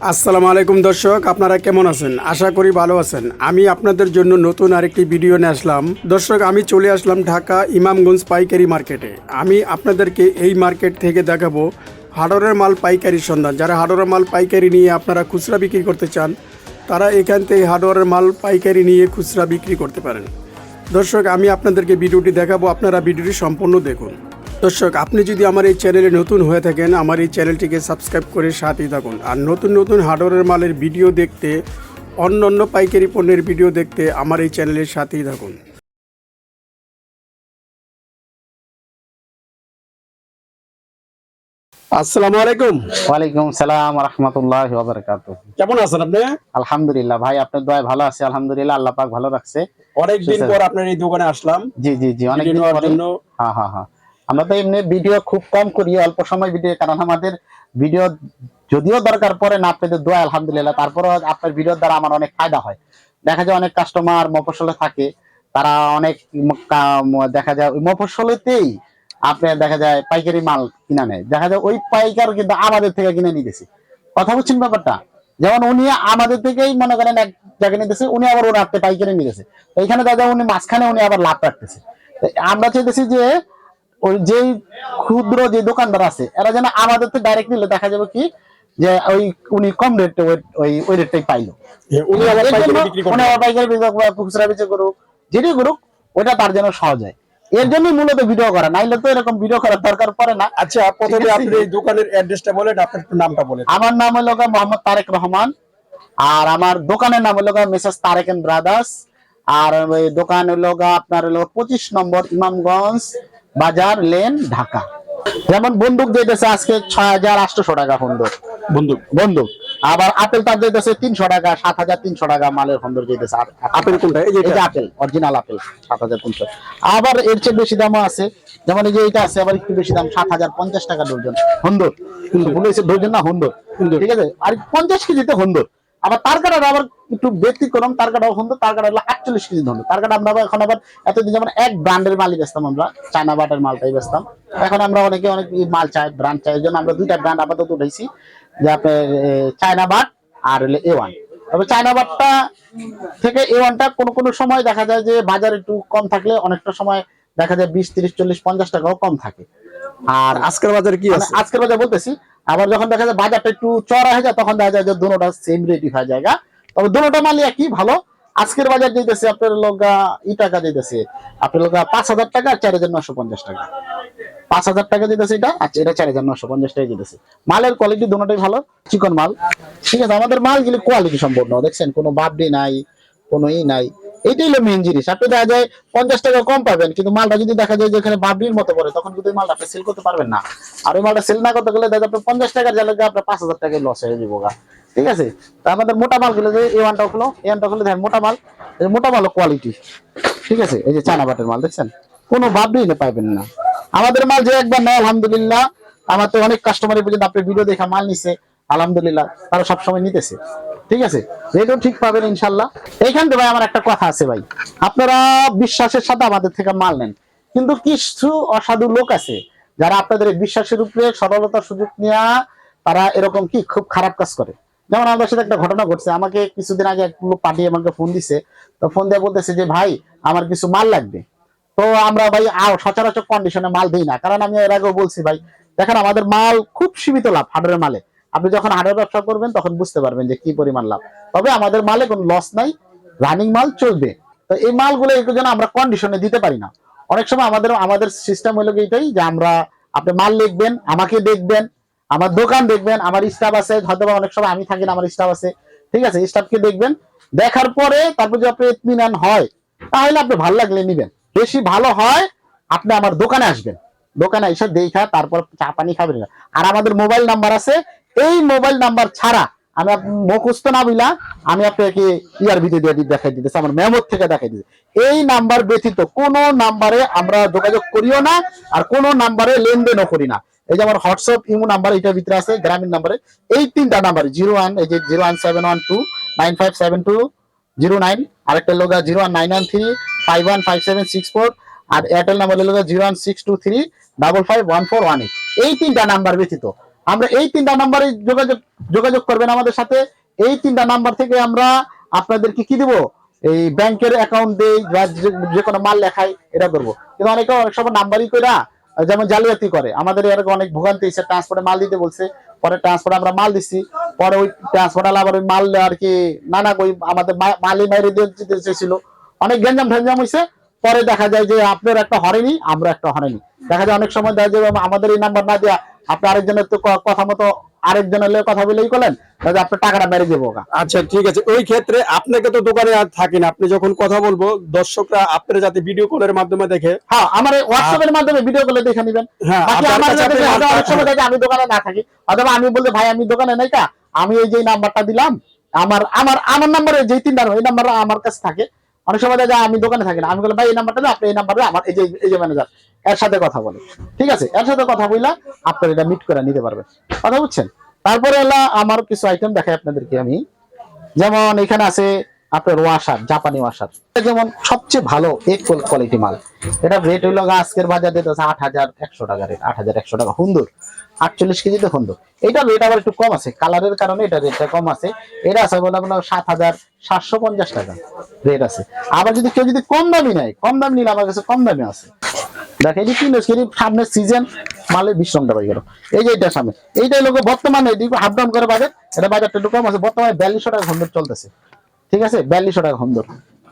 আসসালামু আলাইকুম দর্শক, আপনারা কেমন আছেন? আশা করি ভালো আছেন। আমি আপনাদের জন্য নতুন আরেকটি ভিডিও নিয়ে আসলাম। দর্শক, আমি চলে আসলাম ঢাকা ইমামগঞ্জ পাইকারি মার্কেটে। আমি আপনাদেরকে এই মার্কেট থেকে দেখাবো হাডরের মাল পাইকারি সন্ধান। যারা হাডরের মাল পাইকারি নিয়ে আপনারা খুচরা বিক্রি করতে চান, তারা এখান থেকে হাডরের মাল পাইকারি নিয়ে খুচরা বিক্রি করতে পারেন। দর্শক, আমি আপনাদেরকে ভিডিওটি দেখাবো। আপনারা ভিডিওটি সম্পূর্ণ দেখুন। দর্শক আপনি যদি আমার এই চ্যানেলে নতুন হয়ে থাকেন আমার এই চ্যানেলটিকে সাবস্ক্রাইব করে সাথেই থাকুন। আর নতুন নতুন হার্ডওয়্যারের মালের ভিডিও দেখতে অন্য অন্য পাইকারি পণ্যের ভিডিও দেখতে আমার এই চ্যানেলের সাথেই থাকুন। আসসালামু আলাইকুম। ওয়ালাইকুম সালাম রহমতুল্লাহ কেমন আছেন আপনি? আলহামদুলিল্লাহ ভাই আপনার দোয়া ভালো আছে আলহামদুলিল্লাহ আল্লাহ পাক ভালো রাখছে। অনেকদিন পর আপনার এই দোকানে আসলাম। জি জি জি অনেক হ্যাঁ হ্যাঁ হ্যাঁ। আমরা তো এমনি ভিডিও খুব কম করি, অল্প সময় ভিডিও, কারণ আমাদের ভিডিও যদিও দরকার পড়ে না, আপনাদের দোয়া, আলহামদুলিল্লাহ। তারপরও আপনার ভিডিওর দ্বারা আমার অনেক ফায়দা হয়। দেখা যায় অনেক কাস্টমার মফসলে থাকে, তারা অনেক দেখা যায় মফসলেতেই আপনার দেখা যায় পাইকারি মাল কিনা নেয়। দেখা যায় ওই পাইকার কিন্তু আমাদের থেকে কিনে নিতেছে কথা বলছেন ব্যাপারটা? যেমন উনি আমাদের থেকেই মনে করেন এক জায়গায় নিতেছে উনি আবার হাতে পাইকারি নিতেছে দেখা যায় উনি মাঝখানে উনি আবার লাভ রাখতেছে। আমরা চাইতেছি যে ওই যেই ক্ষুদ্র যে দোকানদার আছে এরা যেন আমাদের তো ডাইরেক্ট নিলে দেখা যাবে কি যে ওই উনি কম রেটে ওই ওই রেটটাই পাইলো। উনি আবার পাইকারি বিক্রি উনি করেন আবার পাইকারি বিক্রি করুক বা খুচরা বিক্রি করুক যেটি করুক ওটা তার জন্য সহজ হয়। এর জন্যই মূলত ভিডিও করা নাইলে তো এরকম ভিডিও করার দরকার পড়ে না। আচ্ছা প্রথমে আপনি এই দোকানের অ্যাড্রেসটা বলেন আপনার একটু নামটা বলেন। আমার নাম হলো মোহাম্মদ তারেক রহমান আর আমার দোকানের নাম হলো মেসাস তারেক এন্ড ব্রাদার্স আর ওই দোকান হলো আপনার হলো পঁচিশ নম্বর ইমামগঞ্জ বাজার লেন ঢাকা। যেমন বন্দুক যেতেছে আজকে ছয় হাজার আটশো টাকা বন্দুক। বন্ধু বন্দুক। আবার আপেল তার যেতেছে তিনশো টাকা সাত হাজার তিনশো টাকা মালের বন্দুক যেতেছে আপেল কোনটা? এই যে? আপেল অরিজিনাল আপেল সাত হাজার তিনশো। আবার এর চেয়ে বেশি দামও আছে। যেমন এই যে এটা আছে আবার একটু বেশি দাম সাত হাজার পঞ্চাশ টাকা ডর্জন হন্দর ভুল হয়েছে ডর্জন না হুন্দর। ঠিক আছে? আর পঞ্চাশ কেজিতে হন্দর আবার তার কাটা আবার একটু ব্যতিক্রম তার কাটা হন্দর তার কাটা হলো আটচল্লিশ কেজি হন্দর তার কাটা আমরা এখন আবার এতদিন যেমন এক ব্র্যান্ডের মালই বেচতাম আমরা চায়না বাটের মালটাই বেচতাম। এখন আমরা অনেকে অনেক মাল চাই ব্র্যান্ড চাই জন্য আমরা দুইটা ব্র্যান্ড আপাতত উঠাইছি যে আপনার চায়না বাট আর হলো এ ওয়ান তবে চায়না বাটটা থেকে এ ওয়ানটা কোনো কোনো সময় দেখা যায় যে বাজার একটু কম থাকলে অনেকটা সময় দেখা যায় বিশ তিরিশ চল্লিশ পঞ্চাশ টাকাও কম থাকে। আর আজকের বাজারে কি মানে আছে? আজকের বাজার বলতেছি আবার যখন দেখা যায় বাজারটা একটু চড়া হয়ে যায়, তখন দেখা যায় যে দুটোটা সেম রেটই হয়ে জায়গা তবে দুটোটা মালই একই, ভালো। আজকের বাজার যেতেছে আপনার লোকা ই টাকা যেতেছে আপনার লোকা পাঁচ হাজার টাকা আর চার হাজার নশো পঞ্চাশ টাকা। পাঁচ হাজার টাকা যেতেছে এটা আচ্ছা এটা চার হাজার নশো পঞ্চাশ টাকা যেতেছে মালের কোয়ালিটি দুটোটাই ভালো, চিকন মাল। ঠিক আছে, আমাদের মালগুলি কোয়ালিটি সম্পূর্ণ, দেখছেন? কোনো বাবডি নাই, কোনো ই নাই। এটাই হলো মেন জিনিস। আপনি দেখা যায় পঞ্চাশ টাকা কম পাবেন, কিন্তু মালটা যদি দেখা যায় যে এখানে বাবরির মতো পড়ে, তখন কিন্তু মালটা আপনি সেল করতে পারবেন না। আর ওই মালটা সেল না করতে গেলে দেখা যায় পঞ্চাশ টাকার জায়গায় আপনার পাঁচ হাজার টাকায় লস হয়ে যাব। ঠিক আছে? তা আমাদের মোটা মালগুলো যে এ ওয়ানটা হলো এ ওয়ানটা হলো দেখেন মোটা মাল মোটা মাল কোয়ালিটি ঠিক আছে? এই যে চানা বাটের মাল, দেখছেন? কোনো বাবরি না পাইবেন না। আমাদের মাল যে একবার নেয়, আলহামদুলিল্লাহ। আমার তো অনেক কাস্টমার পর্যন্ত আপনি ভিডিও দেখা মাল নিছে। আলহামদুলিল্লাহ, তারা সবসময় নিতেছে। ঠিক আছে? রেটও ঠিক পাবেন ইনশাল্লাহ। এইখান থেকে ভাই আমার একটা কথা আছে ভাই। আপনারা বিশ্বাসের সাথে আমাদের থেকে মাল নেন। কিন্তু কিছু অসাধু লোক আছে, যারা আপনাদের বিশ্বাসের উপরে সরলতার সুযোগ নেওয়া তারা এরকম কি খুব খারাপ কাজ করে। যেমন আমাদের সাথে একটা ঘটনা ঘটছে। আমাকে কিছুদিন আগে এক লোক পাঠিয়ে আমাকে ফোন দিছে। তো ফোন দিয়ে বলতেছে যে, ভাই, আমার কিছু মাল লাগবে। তো আমরা ভাই সচরাচর কন্ডিশনে মাল দিই না। কারণ আমি এর আগেও বলছি ভাই, দেখেন আমাদের মাল খুব সীমিত লাভ হাটের মালে। আপনি যখন হাটের ব্যবসা করবেন, তখন বুঝতে পারবেন যে কি পরিমাণ লাভ। তবে আমাদের মালে কোনো লস নাই রানিং মাল চলবে। তো এই মালগুলো এগুলো যেন আমরা কন্ডিশনে দিতে পারি না। অনেক সময় আমাদের আমাদের সিস্টেম হলো কি এটাই যে আমরা, আপনি মাল লিখবেন আমাকে দেখবেন, আমার দোকান দেখবেন, আমার স্টাফ আছে হয়তো অনেক সময় আমি থাকি না, আমার স্টাফ আছে। ঠিক আছে স্টাফকে দেখবেন, দেখার পরে তারপর যদি আপনি ইতমিনান হয়, তাহলে আপনি ভালো লাগলে নিবেন। বেশি ভালো হয়, আপনি আমার দোকানে আসবেন। দোকানে এসে দেখা, তারপর চা পানি খাবেন। আর আমাদের মোবাইল নাম্বার আছে এই মোবাইল নাম্বার ছাড়া আমি মুখস্থ না বুঝলা আমি আপনাকে ইয়ার ভিতরে দিয়ে দেখাই দিতেছি, আমার মেমোর থেকে দেখাই দিতেছি। এই নাম্বার ব্যতীত কোন নাম্বারে আমরা যোগাযোগ করিও না, আর কোন নাম্বারে লেনদেনও করি না। এই যে আমার হোয়াটসঅ্যাপ, ইমো নাম্বার এটার ভিতরে আছে, গ্রামীণ নাম্বারে এই তিনটা নাম্বার জিরো ওয়ান এই যে zero one seven one two nine five seven two zero nine আরেকটা লোক zero one nine one three five one five seven six four আর Airtel number zero one six two three double five one four one eight এই তিনটা number ব্যতীত আমরা এই তিনটা নাম্বারে যোগাযোগ যোগাযোগ করবেন আমাদের সাথে। এই তিনটা নাম্বার থেকে আমরা আপনাদেরকে কি দিব? এই ব্যাংকের অ্যাকাউন্ট দেই বা যে- কোনো মাল লেখাই, এটা করব। কিন্তু অনেকে অনেক সময় নাম্বারই কইরা, যেমন জালিয়াতি করে। আমাদের এরকম অনেক ভোগান্তি হয়েছে ট্রান্সপোর্টে মাল দিতে বলছে। পরে ট্রান্সপোর্টে আমরা মাল দিচ্ছি পরে ওই ট্রান্সপোর্ট আবার ওই মাল আর কি নানা কই আমাদের মা- মালই মাইরে দিতে চেয়েছিল। অনেক গ্যাঞ্জাম ঠ্যাঞ্জাম হয়েছে পরে দেখা যায় যে আপনার একটা হরেনি, আমরা একটা হরেনি। দেখা যায় অনেক সময় দেখা যায় আমাদের এই নাম্বার না দেওয়া আপনি আরেকজনের তো কথা মতো আরেকজনের লগে কথা বলেই করলেন তাহলে আপনার টাকাটা দেবো গা। আচ্ছা ঠিক আছে। ওই ক্ষেত্রে আপনাকে তো দোকানে আর থাকেন আপনি যখন কথা বলব দর্শকরা আপনার যাতে ভিডিও কলের মাধ্যমে দেখে। হ্যাঁ আমার হোয়াটসঅ্যাপের মাধ্যমে ভিডিও কলে দেখে নেবেন। হ্যাঁ বাকি আমার অনেক সময় আমি দোকানে না থাকি। অথবা আমি বলতে ভাই আমি দোকানে নাই কা। আমি এই যে নাম্বারটা দিলাম আমার আমার আমার নাম্বারে যেই তিন নাম্বার এই নাম্বার আমার কাছে থাকে। অনেক সময় দেখা আমি দোকানে থাকি না। আমি বললাম ভাই এই নাম্বারটা দাও, আপনি এই নাম্বারে আমার এই যে এই যে ম্যানেজার এর সাথে কথা বলে। ঠিক আছে? এর সাথে কথা বললে আপনার এটা মিট করে নিতে পারবেন কথা বুঝছেন? তারপরে হলো আমার কিছু আইটেম দেখাই আপনাদেরকে আমি। যেমন এখানে আছে আপনার ওয়াশার জাপানি ওয়াশার যেমন সবচেয়ে ভালো এক কোয়ালিটি মাল। এটা রেট হইল আজকের বাজারে আছে আট হাজার একশো টাকা রেট আট হাজার একশো টাকা। হুন্দুর, আটচল্লিশ কেজিতে হুন্দুর। এটা রেট আবার একটু কম আছে। কালারের কারণে এটা রেটটা কম আছে। এটা আছে বলে আপনার সাত হাজার সাতশো পঞ্চাশ টাকা রেট আছে। আবার যদি কেউ যদি কম দামি নেয়, কম দাম নিলে আমার কাছে কম দামে আছে। দেখে কিলো কেজি সামনের সিজন মালের বিশ রংটা পাই গেল। এই যে এটা সামনে। এইটাই লোক বর্তমানে হাফ ডাউন করে বাজার। এটা বাজারটা একটু কম আছে। বর্তমানে বিয়াল্লিশশো টাকা হুন্দুর চলতেছে। ঠিক আছে? বিয়াল্লিশশো টাকা হুন্দুর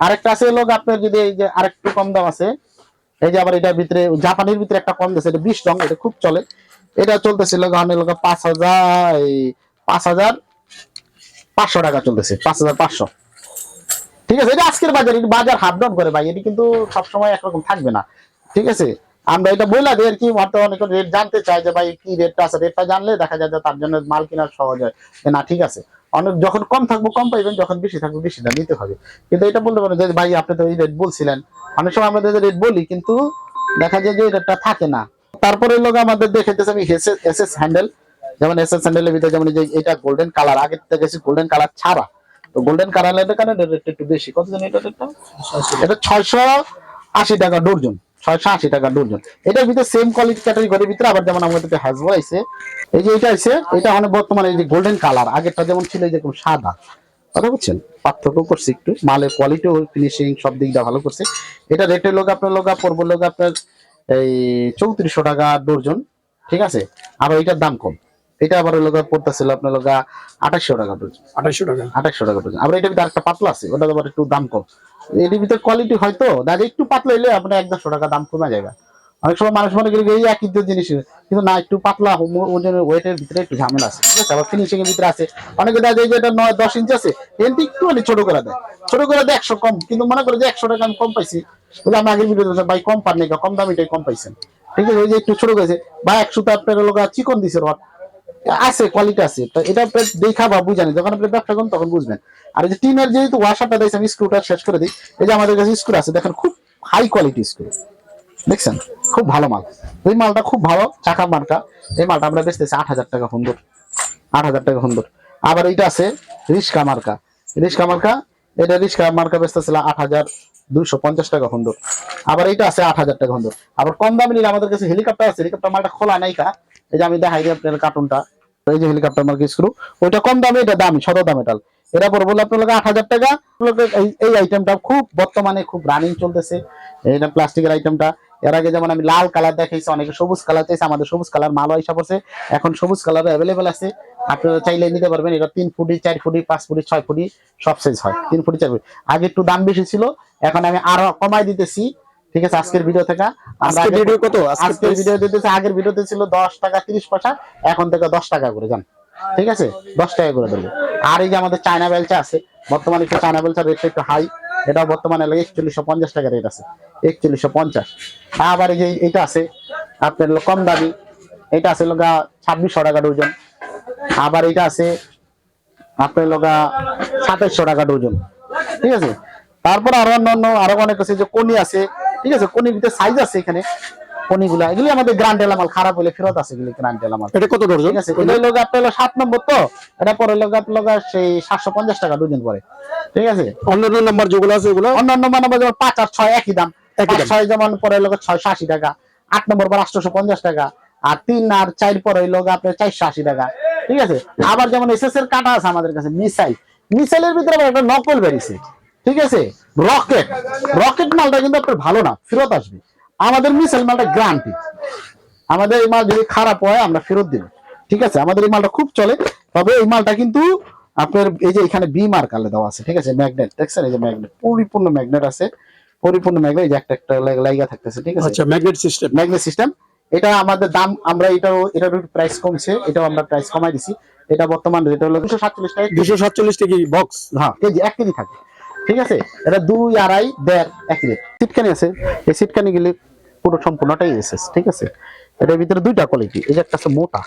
আরেকটা আছে লোক আপনার যদি এই যে আরেকটু কম দাম আছে, এই যে আবার এটার ভিতরে জাপানির ভিতরে একটা কম দিয়েছে এটা বিশ রং, এটা খুব চলে। এটা চলতেছিল গানের লোক পাঁচ হাজার পাঁচ হাজার পাঁচশো টাকা চলতেছে, পাঁচ হাজার পাঁচশো। ঠিক আছে? এটা আজকের বাজার বাজার হাফ ডাউন করে ভাই, এটি কিন্তু সবসময় একরকম থাকবে না। ঠিক আছে? আমরা এটা বইলা দিই আর কি হয়তো অনেক রেট জানতে চাই যে ভাই কি রেটটা আছে রেটটা জানলে দেখা যায় যে তার জন্য মাল কেনার সহজ হয়। না ঠিক আছে। অনেক যখন কম থাকব কম পাইবেন যখন বেশি থাকবে বেশি দাম নিতে হবে। কিন্তু এটা বলতে পারেন যে ভাই আপনি তো এই রেট বলছিলেন। অনেক সময় আমাদের রেট বলি কিন্তু দেখা যায় যে রেটটা থাকে না। তারপরে লোক আমাদের দেখেতেছে আমি এস এস হ্যান্ডেল যেমন এস এস হ্যান্ডেলের ভিতরে যেমন যে এটা গোল্ডেন কালার আগের থেকে গোল্ডেন কালার ছাড়া। তো গোল্ডেন কালারের কারণে রেটটা একটু বেশি। কত জানি এটা এটা ছয়শো আশি টাকা ডর্জন ছয়শো আশি টাকা ডর্জন এটার ভিতরে সেম কোয়ালিটি ক্যাটাগরির ভিতরে আবার যেমন আমাদের হ্যাজবো আছে এই যে এটা আছে এটা মানে বর্তমানে এই যে গোল্ডেন কালার আগেরটা যেমন ছিল এই যে এরকম সাদা। কথা বুঝছেন? পার্থক্য করছে একটু। মালের কোয়ালিটি ফিনিশিং সব দিকটা ভালো করছে। এটা রেটের লোক আপনার লোক পড়ব লোক আপনার এই চৌত্রিশশো টাকা ডর্জন ঠিক আছে? আবার এটার দাম কম। এটা আবার লোক পড়তেছিল আপনার লোক আঠাশশো টাকা ডর্জন আঠাশশো টাকা। আঠাশশো টাকা পর্যন্ত আবার ভিতরে একটা পাতলা আছে ওটা আবার একটু দাম কম। এটির ভিতরে কোয়ালিটি হয়তো দাদা একটু পাতলা হইলে আপনার এক দেড়শো টাকা দাম কমে যাবে অনেক সময় মানুষ মনে করি এই একই জিনিস, কিন্তু না, একটু পাতলা, ও- ওজনের ওয়েটের ভিতরে একটু ঝামেলা আছে। ঠিক আছে, আবার ফিনিশিং এর ভিতরে আছে। অনেকে দেখা যায় যে, এটা নয়, দশ ইঞ্চি আছে। এনটি একটু মানে ছোট করে দেয়। ছোট করে দেয় একশো কম, কিন্তু মনে করে যে, একশো টাকা আমি কম পাইছি। বলে আমি আগের ভিডিও ভাই, কম পান নাই কম দামিটাই কম পাইছেন। ঠিক আছে, ওই যে একটু ছোট করেছে। বা একশো তো আপনার লোক চিকন দিছে রড। আছে কোয়ালিটি আছে। তো এটা দেখা বা বুঝানি। যখন আপনি ব্যবসা করেন তখন বুঝবেন। আর যে টিনের যেহেতু ওয়াশারটা দিয়েছে, আমি স্ক্রুটা শেষ করে দিই। এই যে আমাদের কাছে স্ক্রু আছে, দেখেন খুব হাই কোয়ালিটি স্ক্রু দেখছেন? খুব ভালো মাল। এই মালটা খুব ভালো, চাকা মার্কা এই মালটা আমরা বেচতেছি আট হাজার টাকা সুন্দর আট হাজার টাকা সুন্দর আবার এইটা আছে রিস্কা মার্কা। রিস্কা মার্কা, এটা রিস্কা মার্কা বেচতেছিল আট হাজার দুইশো পঞ্চাশ টাকা সুন্দর আবার এইটা আছে আট হাজার টাকা সুন্দর আবার কম দামে নিলে আমাদের কাছে হেলিকপ্টার আছে, হেলিকপ্টার মালটা খোলা নাই কা। এই যে আমি দেখাই দিই আপনার কার্টুনটা। এই যে হেলিকপ্টার মার্কা স্ক্রু ওইটা কম দামে, এটা দামি, সদর দাম টাল এটা পর বলে আপনার আট হাজার টাকা? এই আইটেমটা খুব বর্তমানে খুব রানিং চলতেছে। এটা প্লাস্টিকের আইটেমটা এর আগে যেমন আমি লাল কালার দেখাইছি অনেকে সবুজ কালার চাইছে আমাদের সবুজ কালার মাল আইসা পড়ছে। এখন সবুজ কালার অ্যাভেলেবেল আছে। আপনারা চাইলে নিতে পারবেন এটা তিন ফুটি চার ফুটি পাঁচ ফুটি ছয় ফুটি সব সাইজ হয়। তিন ফুটি চার ফুটি। আগে একটু দাম বেশি ছিল এখন আমি আরও কমাই দিতেছি। ঠিক আছে আজকের ভিডিও থেকে আমরা আজকে ভিডিও কত? আজকের ভিডিও দিতেছে আগের ভিডিওতে ছিল দশ টাকা তিরিশ পয়সা এখন থেকে দশ টাকা করে যান ঠিক আছে? দশ টাকা করে দেবো আর এই যে আমাদের চায়না বেলচা আছে বর্তমানে একটু চায়না বেলচার রেটটা একটু হাই এটা বর্তমানে একচল্লিশশো পঞ্চাশ টাকা রেট আছে। একচল্লিশশো পঞ্চাশ। আবার এই যে এটা আছে, আপনার কম দামি, এটা আছে লগা ছাব্বিশশো টাকা ডজন। আবার এটা আছে আপনার লগা সাতাইশশো টাকা ডজন। ঠিক আছে? তারপর আরও অন্য অন্য আরও অনেক আছে যে কোনি আছে। ঠিক আছে? কোনির ভিতরে সাইজ আছে এখানে। এগুলি আমাদের গ্রান্ড এলামাল খারাপ হলে ফেরত আছে এগুলি গ্রান্ড এলামাল এটা কত ডর্জন? ঠিক আছে এটা লোক আপনার হলো সাত নম্বর তো এটা পরে লোক আপনার সেই সাতশো পঞ্চাশ টাকা দুদিন পরে। ঠিক আছে? অন্যান্য নাম্বার যেগুলো আছে এগুলো? অন্যান্য মানে যেমন পাঁচ আর ছয় একই দাম। ছয় যেমন পরে লোক ছয়শো আশি টাকা আট নম্বর পর আটশোশো পঞ্চাশ টাকা আর তিন আর চার পরে গা আপনার চারশো আশি টাকা। ঠিক আছে? আবার যেমন এসএস এর কাটা আছে আমাদের কাছে মিসাইল। মিসাইলের ভিতরে আবার একটা নকল বেরিয়েছে। ঠিক আছে? রকেট। রকেট মালটা কিন্তু আপনার ভালো না ফেরত আসবে। আমাদের মিসাইল মালটা গ্রান্টি আমাদের এই মাল যদি খারাপ হয় আমরা ফেরত দিব। ঠিক আছে? আমাদের এই মালটা খুব চলে। তবে এই মালটা কিন্তু আপনার এই যে এখানে বি মার্ক আলে দেওয়া আছে ঠিক আছে? ম্যাগনেট দেখছেন? এই যে ম্যাগনেট পরিপূর্ণ ম্যাগনেট আছে। পরিপূর্ণ ম্যাগনেট যে একটা একটা লাইগা থাকতেছে ঠিক আছে? আচ্ছা ম্যাগনেট সিস্টেম ম্যাগনেট সিস্টেম এটা আমাদের দাম আমরা এটাও এটার প্রাইস কমছে। এটাও আমরা প্রাইস কমাই দিছি। এটা বর্তমান রেট হলো দুশো সাতচল্লিশ টাকা। দুশো সাতচল্লিশ টাকা বক্স হ্যাঁ কেজি এক কেজি থাকে। ঠিক আছে? এটা দুই আড়াই দেড় এক রেট সিটকানি আছে। এই সিটকানি গেলে পুরো সম্পূর্ণটাই এসেস ঠিক আছে? এটার ভিতরে দুইটা কোয়ালিটি এই যে একটা আছে মোটা।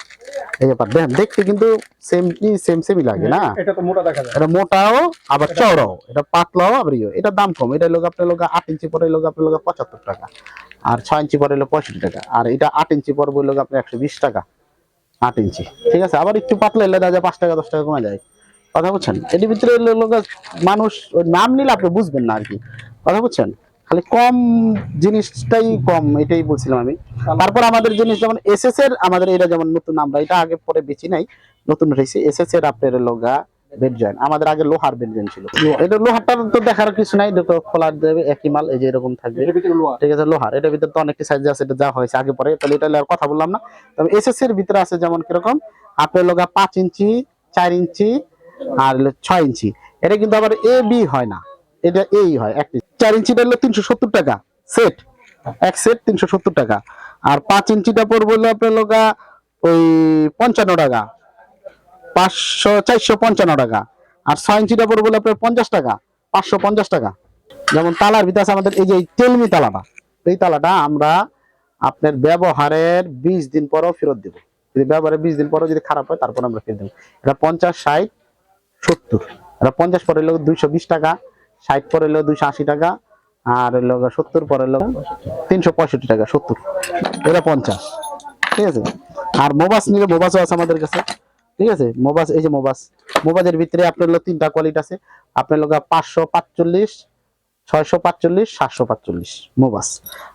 এই ব্যাপার দেখেন দেখতে কিন্তু সেম সেম সেমই লাগে না? এটা তো মোটা দেখা যায়। এটা মোটাও আবার চওড়াও। এটা পাতলাও আবার ইয়ে। এটা দাম কম। এটা লোক আপনার লোক আট ইঞ্চি পরে লোক আপনার লোক পঁচাত্তর টাকা। আর ছয় ইঞ্চি পরে হলো পঁয়ষট্টি টাকা। আর এটা আট ইঞ্চি পরে বলল আপনার একশো বিশ টাকা। আট ইঞ্চি। ঠিক আছে? আবার একটু পাতলা এলে দেখা যায় পাঁচ টাকা দশ টাকা কমে যায়। কথা বলছেন এটির ভিতরে মানুষ নাম নিলে আপনি বুঝবেন না আর কি কথা বুঝছেন? খালি কম জিনিসটাই কম এটাই বলছিলাম আমি। তারপর আমাদের জিনিস যেমন এসএস এর আমাদের এটা যেমন নতুন আমরা এটা আগে পরে বেশি নাই নতুন রয়েছে এসএস এর আপনার লগা বেড আমাদের আগে লোহার বেড জয়েন্ট ছিল। এটা লোহারটা তো দেখার কিছু নাই এটা তো খোলা দেবে একই মাল এই যে এরকম থাকবে। ঠিক আছে লোহার। এটার ভিতরে তো অনেকটি সাইজ আছে এটা যা হয়েছে আগে পরে তাহলে এটা আর কথা বললাম না। তবে এসএস এর ভিতরে আছে যেমন কীরকম আপনার লগা পাঁচ ইঞ্চি চার ইঞ্চি আর ছয় ইঞ্চি। এটা কিন্তু আবার এ বি হয় না। এটা এই হয় একটি চার ইঞ্চিটা হলো তিনশো সত্তর টাকা। সেট এক সেট তিনশো সত্তর টাকা। আর পাঁচ ইঞ্চিটা পড়বে হলো আপনার লগা ওই পঞ্চান্ন টাকা। পাঁচশো, চারশো পঞ্চান্ন টাকা। আর ছয় ইঞ্চিটা পড়বে হলো আপনার পঞ্চাশ টাকা। পাঁচশো পঞ্চাশ টাকা। যেমন তালার ভিতরে আছে আমাদের, এই যে তেলমি তালাটা। এই তালাটা আমরা আপনার ব্যবহারের বিশ দিন পরও ফেরত দেবো। যদি ব্যবহারের বিশ দিন পরও যদি খারাপ হয়, তারপর আমরা ফেরত দেবো। এটা পঞ্চাশ, ষাট সত্তর। এটা পঞ্চাশ পরে হলো দুইশো বিশ টাকা, ষাট পরে হলো দুইশো আশি টাকা, আর হলো সত্তর পরে হলো তিনশো পঁয়ষট্টি টাকা, সত্তর। এটা পঞ্চাশ। ঠিক আছে? আর মোবাস নিলে মোবাসও আছে আমাদের কাছে। ঠিক আছে? মোবাস, এই যে মোবাস। মোবাজের ভিতরে আপনার হলো তিনটা কোয়ালিটি আছে। আপনার লোক পাঁচশো পাঁচচল্লিশ, ছয়শো পাঁচচল্লিশ, সাতশো পাঁচচল্লিশ মোবাস।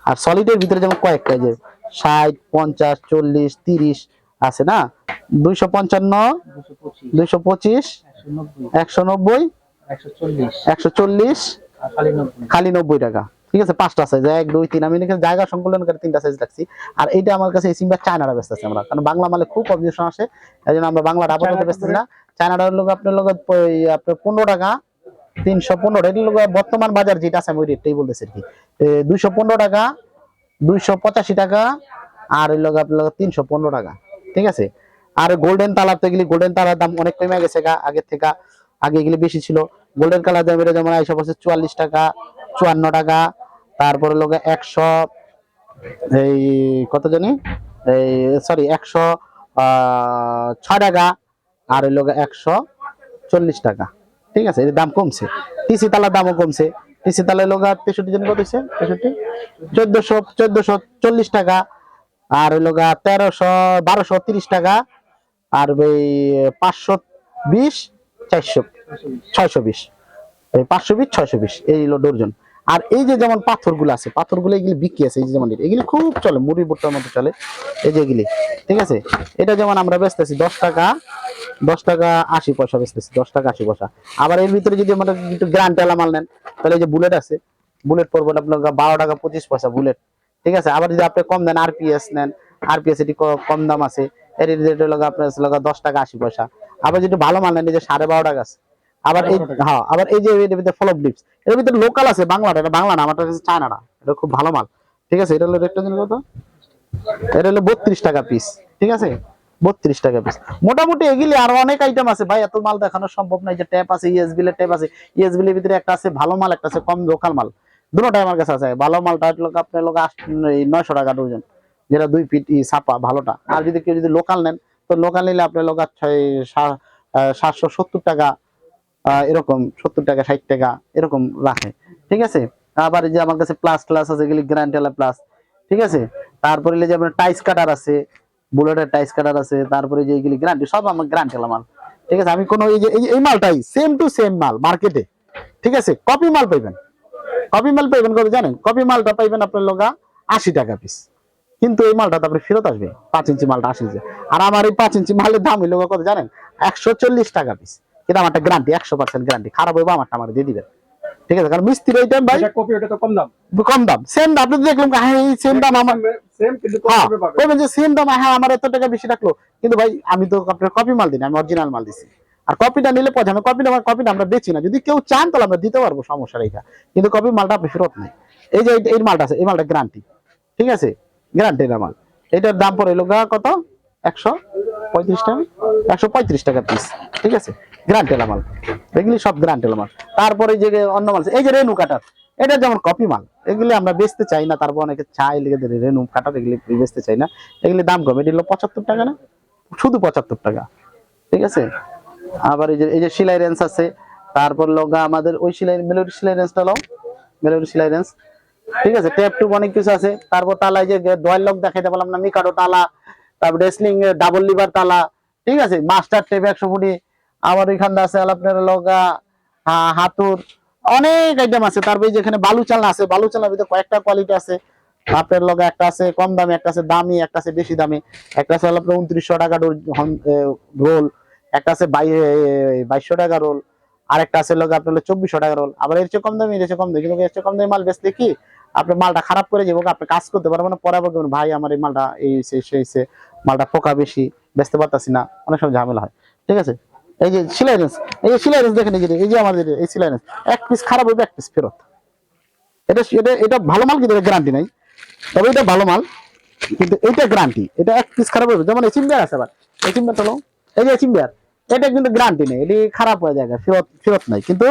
আর সলিডের ভিতরে যেমন কয়েকটা যে ষাট, পঞ্চাশ, চল্লিশ, তিরিশ আছে না? দুইশো পঞ্চান্ন দুইশো পঁচিশ একশো নব্বই একশো চল্লিশ খালি নব্বই টাকা। ঠিক আছে পাঁচটা সাইজ এক দুই তিন। আমি এখানে জায়গা সংকলন করে তিনটা সাইজ রাখছি। আর এইটা আমার কাছে এই সিমটা চায়নাটা ব্যস্ত আছে আমরা। কারণ বাংলা মালে খুব অবজেকশন আসে। এই জন্য আমরা বাংলাটা আপাতত বেচতেছি না। চায়নাটা লোক আপনার লোক আপনার পনেরো টাকা তিনশো পনেরো। এটার লোক বর্তমান বাজার যেটা আছে আমি ওই রেটটাই বলতেছি আর কি। দুইশো পনেরো টাকা দুইশো পঁচাশি টাকা আর ওই লোক আপনার তিনশো পনেরো টাকা। ঠিক আছে? আর গোল্ডেন তালার তো এগুলি গোল্ডেন তালার দাম অনেক কমে গেছে গা, আগের থেকে আগে এগুলি বেশি ছিল। গোল্ডেন কালার দাম এটা যেমন আইসা পড়ছে চুয়াল্লিশ টাকা, চুয়ান্ন টাকা। তারপরে লোক একশো, এই কত জানি? এই সরি একশো ছয় টাকা। আর ওই লোক একশো চল্লিশ টাকা। ঠিক আছে, এর দাম কমছে। টিসি তালার দামও কমছে। টিসি তালার লোক তেষট্টি জন কত হচ্ছে তেষট্টি? চোদ্দশো চোদ্দশো চল্লিশ টাকা। আর ওই গা তেরোশো, বারোশো তিরিশ টাকা, আর ওই পাঁচশো বিশ, চারশো, ছয়শো বিশ। এই পাঁচশো বিশ, ছয়শো বিশ, এই হলো ডর্জন। আর এই যে যেমন পাথরগুলো আছে, পাথরগুলো এগুলি বিক্রি আছে, এই যে যেমন এগুলি খুব চলে মুড়ি বুট্টার মতো চলে, এই যে এগুলি, ঠিক আছে? এটা যেমন আমরা বেচতেছি দশ টাকা দশ টাকা আশি পয়সা বেচতেছি, দশ টাকা আশি পয়সা। আবার এর ভিতরে যদি আমরা একটু গ্রান্ট মাল নেন, তাহলে এই যে বুলেট আছে, বুলেট পড়বে আপনার বারো টাকা পঁচিশ পয়সা বুলেট। ঠিক আছে? আবার যদি আপনি কম দেন আরপিএস নেন আরপিএস এটি কম দাম আছে এর রেট হলো আপনার হলো দশ টাকা আশি পয়সা। আবার যদি ভালো মাল নেন এই যে সাড়ে বারো টাকা আছে। আবার এই হ্যাঁ আবার এই যে এর ভিতরে ফলো ডিপস এর ভিতরে লোকাল আছে বাংলাটা এটা বাংলা না আমার কাছে চায়নাটা এটা খুব ভালো মাল। ঠিক আছে? এটা হলো রেটটা দিন কত? এটা হলো বত্রিশ টাকা পিস ঠিক আছে? বত্রিশ টাকা পিস মোটামুটি এগুলি আরও অনেক আইটেম আছে। ভাই এত মাল দেখানো সম্ভব নয় যে ট্যাপ আছে ইএসবিল ট্যাপ আছে। ইএসবিল এর ভিতরে একটা আছে ভালো মাল একটা আছে কম লোকাল মাল। দুটোটাই আমার কাছে আছে। ভালো মালটা লোক আপনার লোক নয়শো টাকা ডজন যেটা দুই ফিট ছাপা, ভালোটা। আর যদি কেউ যদি লোকাল নেন, তো লোকাল নিলে আপনার লোক সাতশো সত্তর টাকা এরকম সত্তর টাকা, ষাট টাকা, এরকম রাখে। ঠিক আছে? আবার যে আমার কাছে প্লাস ক্লাস আছে, এগুলি গ্রান্টেলা প্লাস ঠিক আছে? তারপরে যে আপনার টাইস কাটার আছে বুলেটের টাইস কাটার আছে, তারপরে যে এইগুলি গ্রান্টি সব আমার গ্রান্টেলা মাল। ঠিক আছে? আমি কোনো এই যে এই মালটাই সেম টু সেম মাল মার্কেটে ঠিক আছে? কপি মাল পাইবেন। কপি মাল পাইবেন কত জানেন? কপি মালটা পাইবেন আপনার লগা আশি টাকা পিস কিন্তু এই মালটা তারপরে ফেরত আসবে পাঁচ ইঞ্চি মালটা আসে আর আমার এই পাঁচ ইঞ্চি মালের দাম হইল কত জানেন? একশো চল্লিশ টাকা পিস কিন্তু আমারটা গ্যারান্টি একশো পার্সেন্ট গ্যারান্টি খারাপ হইবো আমারটা আমার দিয়ে দিবেন। ঠিক আছে? কারণ মিস্ত্রি এই টাইম ভাই কপি ওটা তো কম দাম। কম দাম। সেম দাম আপনি তো দেখলাম হ্যাঁ এই সেম দাম আমার সেম কিন্তু কম হ্যাঁ পাবেন। যে সেম দাম হ্যাঁ আমার এত টাকা বেশি রাখল। কিন্তু ভাই আমি তো আপনার কপি মাল দিই না, আমি অরিজিনাল মাল দিছি। আর কপিটা নিলে পয়সা আমি কপিটা আমার কপিটা আমরা বেচি না। যদি কেউ চান তাহলে আমরা দিতে পারব, সমস্যা রেখা কিন্তু কপি মালটা ফেরত নেই। এই যে এই- মালটা আছে, এই মালটা গ্যারান্টি ঠিক আছে? গ্যারান্টি না মাল। এটার দাম পড়ে গা কত? একশো পঁয়ত্রিশ টাকা? একশো পঁয়ত্রিশ টাকা পিস ঠিক আছে? এগুলি সব তারপরে যে অন্য মাল এই যে রেনু কাটার। এটা যেমন কপি মাল, এগুলি আমরা বেচতে চাই না। তারপর অনেকে চাই লেগে রেনু কাটার, এগুলি বেচতে চাই না। এগুলি দাম কম, এটি হলো পঁচাত্তর টাকা না? শুধু পঁচাত্তর টাকা। ঠিক আছে? আবার এই যে এই যে সেলাই রেঞ্জ আছে, তারপর লগা আমাদের ওই সেলাই, মেলোডি সেলাই রেঞ্জটা লও, মেলোডি সেলাই রেঞ্জ। ঠিক আছে ট্যাপ টুপ অনেক কিছু আছে। তারপর তালায় যে ডয়েল লক দেখাইতে পারলাম না, মিকাডো তালা, তারপর রেসলিং ডাবল লিভার তালা, ঠিক আছে? মাস্টার টেপ একশো ফুটি, আবার এখানে আছে আপনার লগা হাতুর, অনেক আইটেম আছে। তারপর এই যে এখানে বালু চালনা আছে, বালু চালনার ভিতরে কয়েকটা কোয়ালিটি আছে। আপনার লগে একটা আছে কম দামি, একটা আছে দামি, একটা আছে বেশি দামি। একটা আছে আপনার উনত্রিশশো টাকা রোল। একটা আছে বাইশশো টাকা রোল আর একটা আছে লগে আপনার চব্বিশশো টাকা রোল আবার এর চেয়ে কম দামি এর চেয়ে কম দামি এর চেয়ে কম দামি মাল বেচলে কি? আপনি মালটা খারাপ করে যাব আপনি কাজ করতে পারবেন না পরে বলবেন, ভাই আমার এই মালটা এই সে মালটা পোকা বেশি বেচতে পারতাছি না। অনেক সময় ঝামেলা হয়। ঠিক আছে? এই যে সিলাই রেঞ্জ এই যে সিলাই রেঞ্জ দেখেন এই যে এই যে আমাদের এই সিলাই রেঞ্জ এক পিস খারাপ হবে এক পিস ফেরত। এটা এটা এটা ভালো মাল কিন্তু গ্যারান্টি নাই। তবে এটা ভালো মাল কিন্তু এটা গ্যারান্টি এটা এক পিস খারাপ হবে যেমন এই চিম্বিয়ার আছে আবার। এই চিম্বিয়ার চলো এই যে চিম্বিয়ার এটা কিন্তু গ্যারান্টি নেই। এটি খারাপ হয়ে যায় ফেরত ফেরত নাই। কিন্তু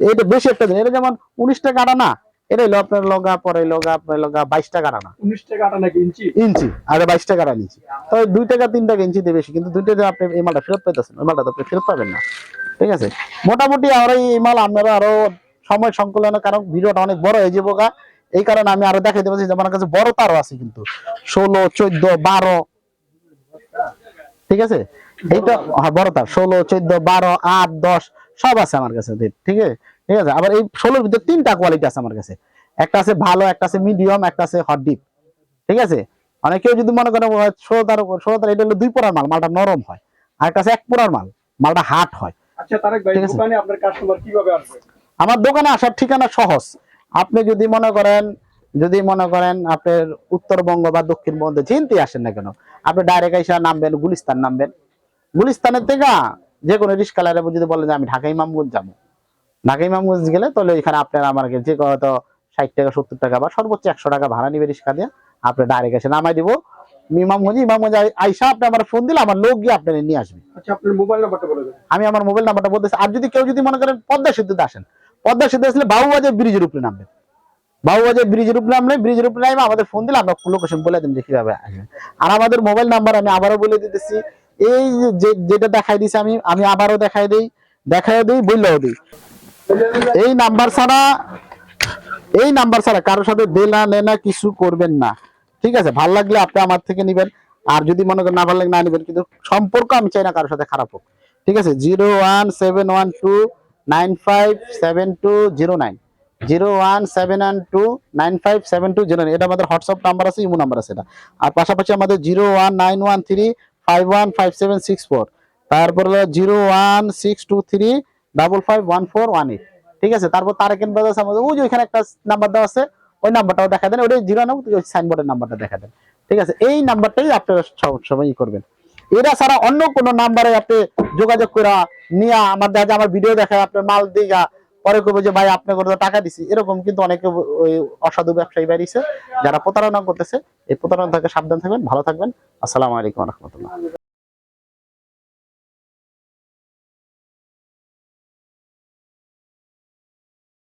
এটা বেশি একটা দিন এটা যেমন উনিশ টাকা আটা না এটা হলো আপনার লগা পরে লগা আপনার লগা বাইশ টাকা আটা না। উনিশ টাকা আটা নাকি ইঞ্চি? ইঞ্চি আর বাইশ টাকা আটা নিচ্ছি তবে দুই টাকা তিন টাকা ইঞ্চিতে বেশি কিন্তু দুইটা দিয়ে আপনি এই মালটা ফেরত পাইতেছেন ওই মালটা তো আপনি ফেরত পাবেন না। ঠিক আছে? মোটামুটি আর এই মাল আপনারা আরও সময় সংকলনের কারণ ভিডিওটা অনেক বড় হয়ে যাব গা। এই কারণে আমি আরও দেখাইতে পারছি যে আমার কাছে বড় তারও আছে কিন্তু। ষোলো চোদ্দ বারো। ঠিক আছে? এইটা হ্যাঁ বড় তার। ষোলো চোদ্দ বারো আট দশ সব আছে আমার কাছে ঠিক আছে? ঠিক আছে? আবার এই ষোলোর ভিতরে তিনটা কোয়ালিটি আছে আমার কাছে। একটা আছে ভালো একটা আছে মিডিয়াম একটা আছে হট ডিপ ঠিক আছে? অনেক কেউ যদি মনে করেন ষোলো তার ষোলো তার এটা হলো দুই পোড়ার মাল মালটা নরম হয়। আর এক পোড়ার মাল মালটা হাট হয়। আচ্ছা আমার দোকানে আসার ঠিকানা সহজ। আপনি যদি মনে করেন যদি মনে করেন আপনার উত্তরবঙ্গ বা দক্ষিণবঙ্গে চিনতে আসেন না কেন আপনি ডাইরেক্ট এসে নামবেন গুলিস্তান নামবেন। গুলিস্তানের থেকে যে কোনো রিস্কালারে যদি বলেন যে আমি ঢাকা ইমামগঞ্জ যাব। ঢাকা ইমামগঞ্জ গেলে তাহলে এখানে আপনার আমার যে হয়তো ষাট টাকা সত্তর টাকা বা সর্বোচ্চ একশো টাকা ভাড়া নিবে রিস্কা দিয়ে আপনি ডাইরেক্ট এসে নামাই দিব। ইমামগঞ্জ ইমামগঞ্জ আইসা আপনি আমার ফোন দিলে আমার লোক গিয়ে আপনার নিয়ে আসবে। আচ্ছা আমি আমার মোবাইল নাম্বারটা বলতেছি। আর যদি কেউ যদি মনে করেন পদ্মা সেতুতে আসেন পদ্মা সেতু আসলে বাবুবাজার ব্রিজের উপরে নামবেন বাবুবাজার ব্রিজের উপরে নামলে ব্রিজের উপরে নামে আমাদের ফোন দিলে আমরা লোকেশন বলে দেন যে কীভাবে আসবেন আর আমাদের মোবাইল নাম্বার আমি আবারও বলে দিতেছি এই যে যেটা দেখাই দিছি আমি আমি আবারও দেখাই দিই দেখাই দিই বললেও দিই। এই নাম্বার ছাড়া, এই নাম্বার ছাড়া কারোর সাথে দেনা নেনা কিছু করবেন না। ঠিক আছে, ভালো লাগলে আপনি আমার থেকে নিবেন, আর যদি মনে করেন না ভালো লাগে না নিবেন, কিন্তু সম্পর্ক আমি চাই না কারোর সাথে খারাপ হোক। ঠিক আছে, zero one seven one two nine five seven two zero nine. Zero one seven one two nine five seven two zero nine. এটা আমাদের হোয়াটসঅ্যাপ নাম্বার আছে, ইমো নাম্বার আছে এটা। আর পাশাপাশি আমাদের zero one nine one three five one five seven six four তারপর হলো zero one six two three double five one four one eight ঠিক আছে? তারপর ওইখানে একটা নাম্বার দেওয়া আছে, ওই নাম্বারটাও দেখা দেন। জিরো সাইনবোর্ডের নাম্বারটা দেখা দেন। ঠিক আছে? এই নাম্বারটাই করবেন। ছাড়া অন্য কোনো নাম্বারে যোগাযোগ করে নিয়ে, আমার দেখা আমার ভিডিও দেখা আপনার মাল দিঘা পরে করব যে, ভাই, আপনাকে টাকা দিছি। এরকম কিন্তু অনেকে ওই অসাধু ব্যবসায়ী বাড়িছে যারা প্রতারণা করতেছে। এই প্রতারণা থেকে সাবধান থাকবেন, ভালো থাকবেন। আসসালামু আলাইকুম রহমতুল্লাহ।